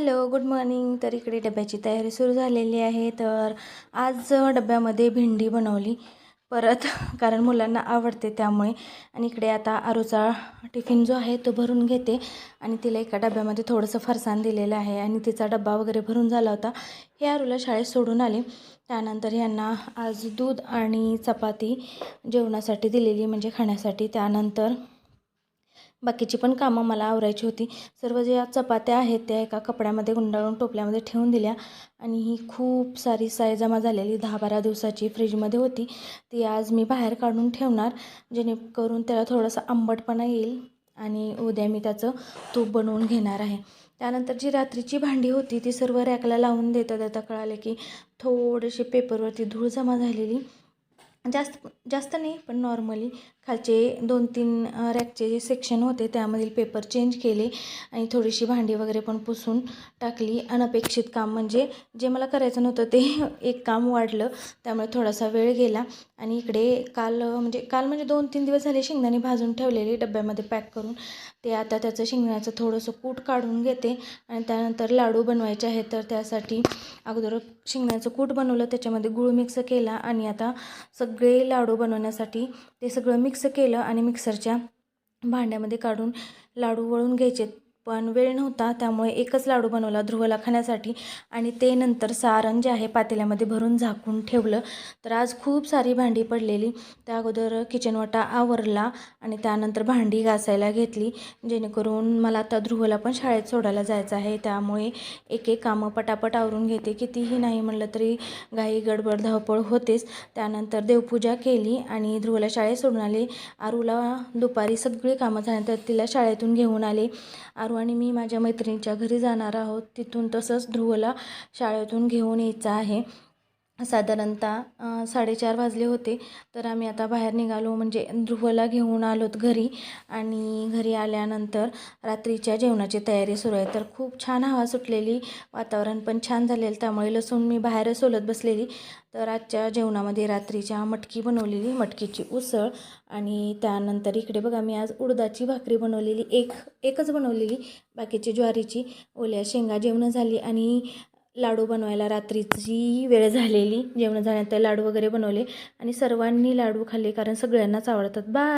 Hello good morning. तर इकडे डब्याची तयारी सुरू झालेली आहे. तर आज डब्यामध्ये भेंडी बनवली. परत कारण मुलांना आवडते त्यामुळे. आणि इकडे आता आरूचा टिफिन जो आहे तो भरून घेते. आणि तिला एका डब्यामध्ये थोडंसं फरसाण दिलेलं आहे. आणि तिचा डब्बा वगैरे भरून झाला होता. हे आरूला शाळेत सोडून आले. त्यानंतर यांना आज दूध आणि चपाती जेवणासाठी दिलेली म्हणजे खाण्यासाठी. त्यानंतर बाकीची पण कामं मला आवरायची होती. सर्व ज्या चपात्या आहेत त्या एका कपड्यामध्ये गुंडाळून टोपल्यामध्ये ठेवून दिल्या. आणि ही खूप सारी साय जमा झालेली दहा बारा दिवसाची फ्रीजमध्ये होती. ती आज मी बाहेर काढून ठेवणार जेणेकरून त्याला थोडासा आंबटपणा येईल आणि उद्या मी त्याचं तूप बनवून घेणार आहे. त्यानंतर जी रात्रीची भांडी होती ती सर्व रॅकला लावून देता देता कळाले की थोडेसे पेपरवरती धूळ जमा झालेली. जास्त जास्त नाही पण नॉर्मली खालचे दोन तीन रॅकचे जे सेक्शन होते त्यामधील पेपर चेंज केले आणि थोडीशी भांडी वगैरे पण पुसून टाकली. अनपेक्षित काम म्हणजे जे मला करायचं नव्हतं ते एक काम वाढलं. त्यामुळे थोडासा वेळ गेला आणि इकडे काल म्हणजे काल म्हणजे दोन तीन दिवस झाले शेंगदाणे भाजून ठेवलेले डब्यामध्ये पॅक करून. ते आता त्याचं शेंगदाण्याचं थोडंसं कूट काढून घेते आणि त्यानंतर लाडू बनवायचे आहेत. तर त्यासाठी अगोदर शेंगदाण्याचं कूट बनवलं त्याच्यामध्ये गूळ मिक्स केला आणि आता सगळे लाडू बनवण्यासाठी ते सगळं मिक्स केलं आणि मिक्सरच्या भांड्यामध्ये काढून लाडू वळून घ्यायचे. पण वेळ नव्हता त्यामुळे एकच लाडू बनवला ध्रुवला खाण्यासाठी आणि ते नंतर सारण जे आहे पातेल्यामध्ये भरून झाकून ठेवलं. तर आज खूप सारी भांडी पडलेली. त्या अगोदर किचन वाटा आवरला आणि त्यानंतर भांडी घासायला घेतली. जेणेकरून मला आता ध्रुवला पण शाळेत सोडायला जायचं आहे. त्यामुळे एक एक कामं पटापट आवरून घेते. कितीही नाही म्हणलं तरी घाई गडबड धावपळ होतेच. त्यानंतर देवपूजा केली आणि ध्रुवला शाळेत सोडून आले. आरूला दुपारी सगळी कामं झाल्यानंतर तिला शाळेतून घेऊन आले. आरू आणि मी माझ्या मैत्रिणीच्या घरी जाणार आहोत. तिथून तसंच ध्रुवला शाळेतून घेऊन यायचं आहे. साधारणतः साडेचार वाजले होते. तर आम्ही आता बाहेर निघालो. म्हणजे ध्रुवला घेऊन आलोत घरी आणि घरी आल्यानंतर रात्रीच्या जेवणाची तयारी सुरू आहे. तर खूप छान हवा सुटलेली वातावरण पण छान झालेलं. त्यामुळे लसूण मी बाहेरच सोलत बसलेली. तर आजच्या जेवणामध्ये रात्रीच्या मटकी बनवलेली मटकीची उसळ आणि त्यानंतर इकडे बघा मी आज उडदाची भाकरी बनवलेली. एक एकच बनवलेली. बाकीची ज्वारीची ओल्या शेंगा जेवणं झाली आणि लाडू बनवायला रात्रीची वेळ झालेली. जेवण झाल्यानंतर लाडू वगैरे बनवले. आणि सर्वांनी लाडू खाल्ले कारण सगळ्यांनाच आवडतात. बा